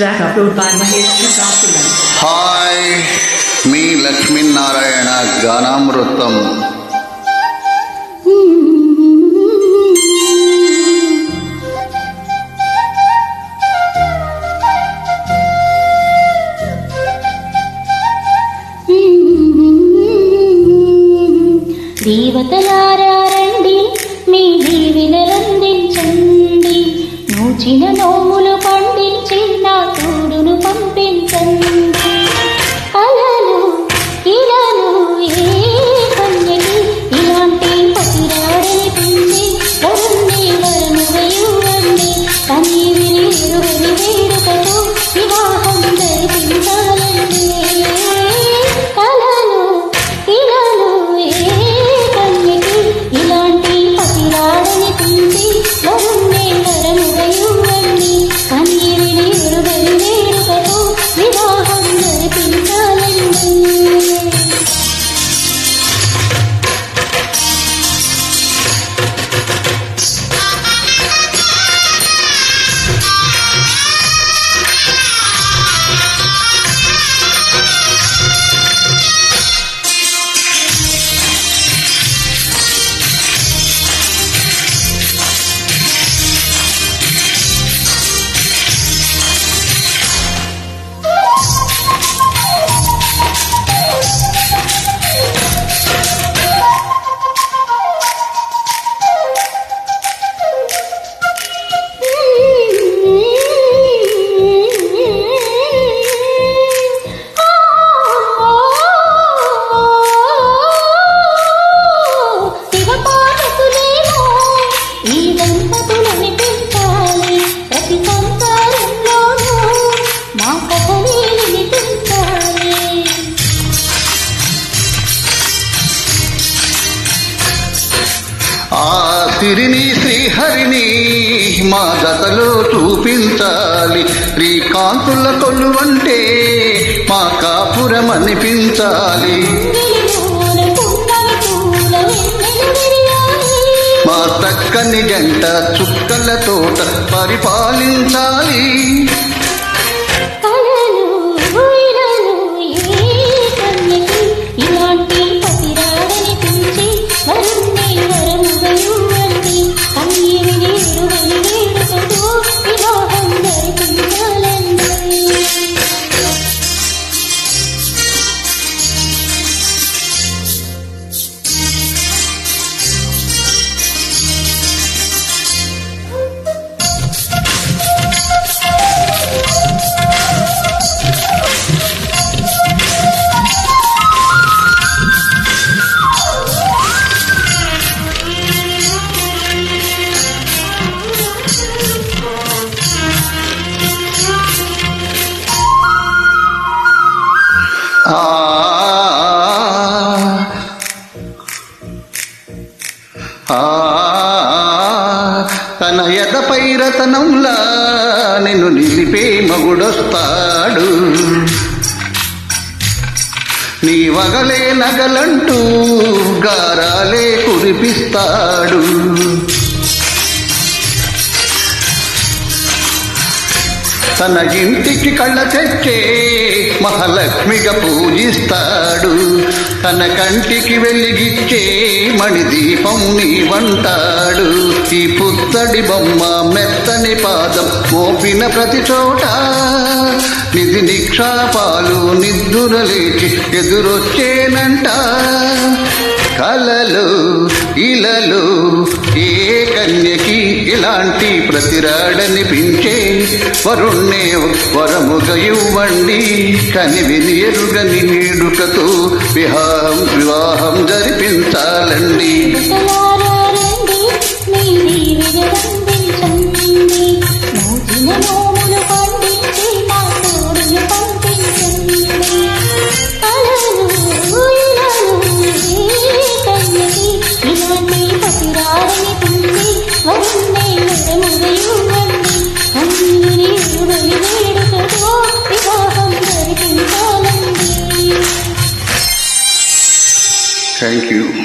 Track upload by Mahesh Kakulan. Hi మీ లక్ష్మీనారాయణ గానామృతం దేవతలారా రండి మీ దీవెనలందించండి నూచిన నోములు పండించి నా తోడును పంపించండి ఈ దంపతులని పెంచాలి. ప్రతి సంసారంలోనూ మా కథలే వినిపించాలి. ఆ తిరిని శ్రీహరిని మా జతలో చూపించాలి. శ్రీకాంతుల కొలువంటే మా కాపురం అనిపించాలి మా చక్కని జంట చుక్కల తోట పరిపాలించాలి. తన ఎదపై రతనంలా నిన్ను నిలిపే మగుడొస్తాడు. నీ వగలే నగలంటూ గారాలే కురిపిస్తాడు. తన ఇంటికి కళ్ళ తెచ్చే మహాలక్ష్మిగా పూజిస్తాడు. తన కంటికి వెలిగిచ్చే మణిదీపం నీవంటాడు ఈ పుత్తడి బొమ్మ మెత్తని పాదం మోపిన ప్రతి చోట. నిధి నిక్షాపాలు నిద్దుర లేచి ఎదురొచ్చేనంట. కలలు ఇలలు ఏ కన్యకి ఇలాంటి ప్రతిరాడనిపించే వరుణ్ణే వరముగ ఇవ్వండి కనివిని ఎరుగని వేడుకతో వివాహం వివాహం జరిపించాలండి. Thank you.